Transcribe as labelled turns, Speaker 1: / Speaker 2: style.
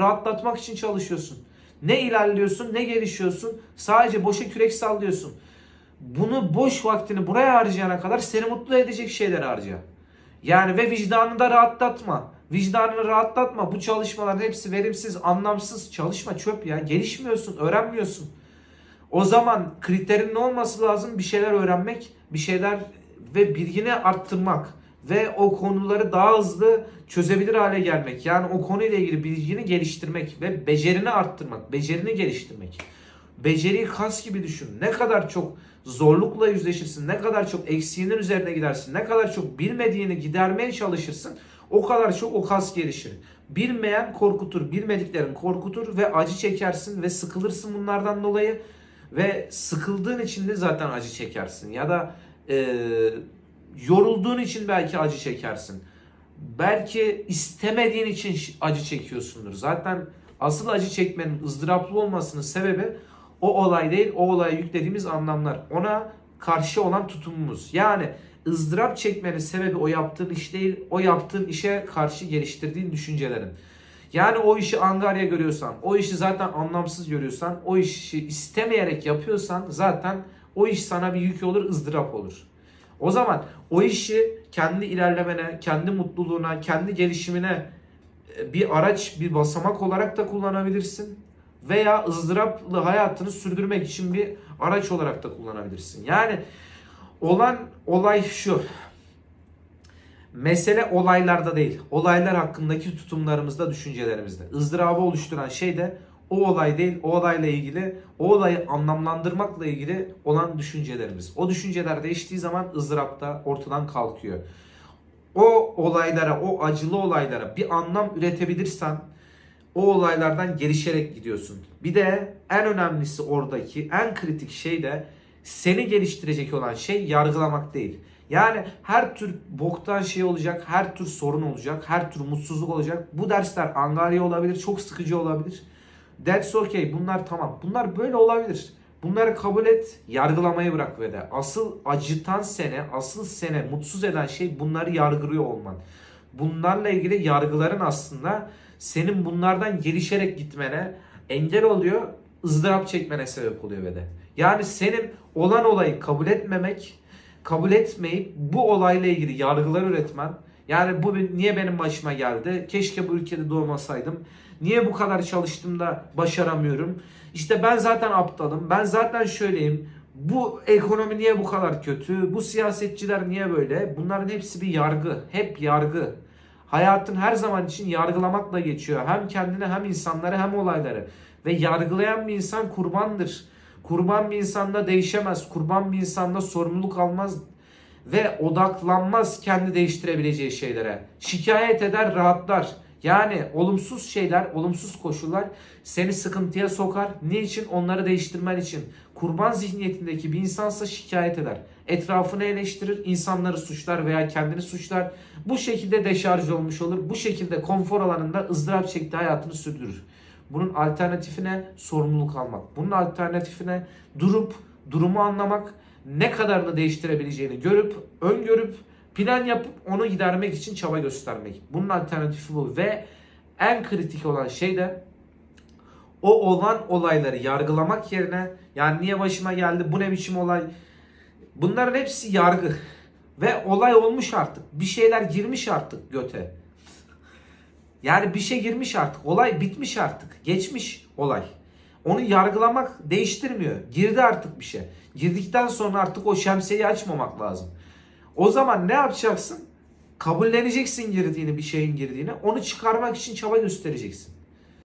Speaker 1: rahatlatmak için çalışıyorsun. Ne ilerliyorsun ne gelişiyorsun. Sadece boşa kürek sallıyorsun. Bunu boş vaktini buraya harcayana kadar seni mutlu edecek şeyler harca. Yani ve vicdanını da rahatlatma. Vicdanını rahatlatma. Bu çalışmaların hepsi verimsiz, anlamsız. Çalışma çöp ya. Gelişmiyorsun, öğrenmiyorsun. O zaman kriterin ne olması lazım? Bir şeyler öğrenmek, bir şeyler ve bilgini arttırmak ve o konuları daha hızlı çözebilir hale gelmek. Yani o konuyla ilgili bilgini geliştirmek ve becerini arttırmak, becerini geliştirmek. Beceriyi kas gibi düşün. Ne kadar çok zorlukla yüzleşirsin, ne kadar çok eksiğinin üzerine gidersin, ne kadar çok bilmediğini gidermeye çalışırsın, o kadar çok o kas gelişir. Bilmeyen korkutur, bilmediklerin korkutur ve acı çekersin ve sıkılırsın bunlardan dolayı ve sıkıldığın için de zaten acı çekersin ya da e, yorulduğun için belki acı çekersin. Belki istemediğin için acı çekiyorsundur. Zaten asıl acı çekmenin ızdıraplı olmasının sebebi o olay değil, o olaya yüklediğimiz anlamlar. Ona karşı olan tutumumuz. Yani ızdırap çekmenin sebebi o yaptığın iş değil, o yaptığın işe karşı geliştirdiğin düşüncelerin. Yani o işi angarya görüyorsan, o işi zaten anlamsız görüyorsan, o işi istemeyerek yapıyorsan zaten o iş sana bir yük olur, ızdırap olur. O zaman o işi kendi ilerlemene, kendi mutluluğuna, kendi gelişimine e, bir araç, bir basamak olarak da kullanabilirsin. Veya ızdıraplı hayatını sürdürmek için bir araç olarak da kullanabilirsin. Yani olan olay şu. Mesele olaylarda değil. Olaylar hakkındaki tutumlarımızda, düşüncelerimizde. ızdırabı oluşturan şey de o olay değil, o olayla ilgili, o olayı anlamlandırmakla ilgili olan düşüncelerimiz. O düşünceler değiştiği zaman ızdırap da ortadan kalkıyor. O olaylara, o acılı olaylara bir anlam üretebilirsen o olaylardan gelişerek gidiyorsun. Bir de en önemlisi oradaki en kritik şey de seni geliştirecek olan şey yargılamak değil. Yani her tür boktan şey olacak, her tür sorun olacak, her tür mutsuzluk olacak. Bu dersler angarya olabilir, çok sıkıcı olabilir. That's okay. Bunlar tamam. Bunlar böyle olabilir. Bunları kabul et, yargılamayı bırak ve de. Asıl acıtan sene, asıl sene mutsuz eden şey bunları yargılıyor olman. Bunlarla ilgili yargıların aslında senin bunlardan gelişerek gitmene engel oluyor, ızdırap çekmene sebep oluyor ve de. Yani senin olan olayı kabul etmemek, kabul etmeyip bu olayla ilgili yargılar üretmen, yani bu niye benim başıma geldi? Keşke bu ülkede doğmasaydım. Niye bu kadar çalıştım da başaramıyorum? İşte ben zaten aptalım. Ben zaten şöyleyim. Bu ekonomi niye bu kadar kötü? Bu siyasetçiler niye böyle? Bunların hepsi bir yargı. Hep yargı. Hayatın her zaman için yargılamakla geçiyor. Hem kendini hem insanları hem olayları. Ve yargılayan bir insan kurbandır. Kurban bir insanda değişemez. Kurban bir insanda sorumluluk almaz ve odaklanmaz kendi değiştirebileceği şeylere. Şikayet eder, rahatlar. Yani olumsuz şeyler, olumsuz koşullar seni sıkıntıya sokar. Niçin? Onları değiştirmen için. Kurban zihniyetindeki bir insansa şikayet eder. Etrafını eleştirir, insanları suçlar veya kendini suçlar. Bu şekilde deşarj olmuş olur. Bu şekilde konfor alanında ızdırap çektiği hayatını sürdürür. Bunun alternatifine sorumluluk almak. Bunun alternatifine durup durumu anlamak, ne kadarını değiştirebileceğini görüp, öngörüp, plan yapıp onu gidermek için çaba göstermek. Bunun alternatifi bu ve en kritik olan şey de o olan olayları yargılamak yerine yani niye başıma geldi, bu ne biçim olay. Bunların hepsi yargı. Ve olay olmuş artık. Bir şeyler girmiş artık göte. Yani bir şey girmiş artık. Olay bitmiş artık. Geçmiş olay. Onu yargılamak değiştirmiyor. Girdi artık bir şey. Girdikten sonra artık o şemsiyeyi açmamak lazım. O zaman ne yapacaksın? Kabulleneceksin girdiğini, bir şeyin girdiğini. Onu çıkarmak için çaba göstereceksin.